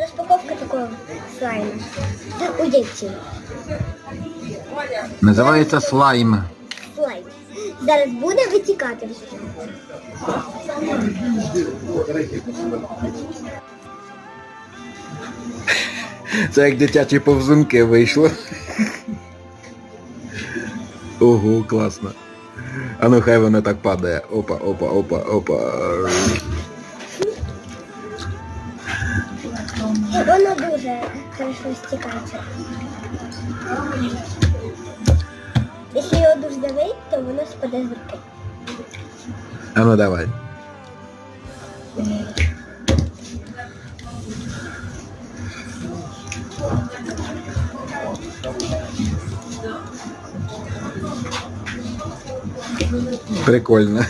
Розпаковка такого слайму. У дівчини. Називається слайм. Слайм. Зараз буде витікати. Це як дитячі повзунки вийшло. Ого, класно. А ну хай воно так падає. Опа, опа, опа, опа. Воно дуже хорошо стікається. Якщо його дуже давить, то воно спаде з. А ну давай. Прикольно.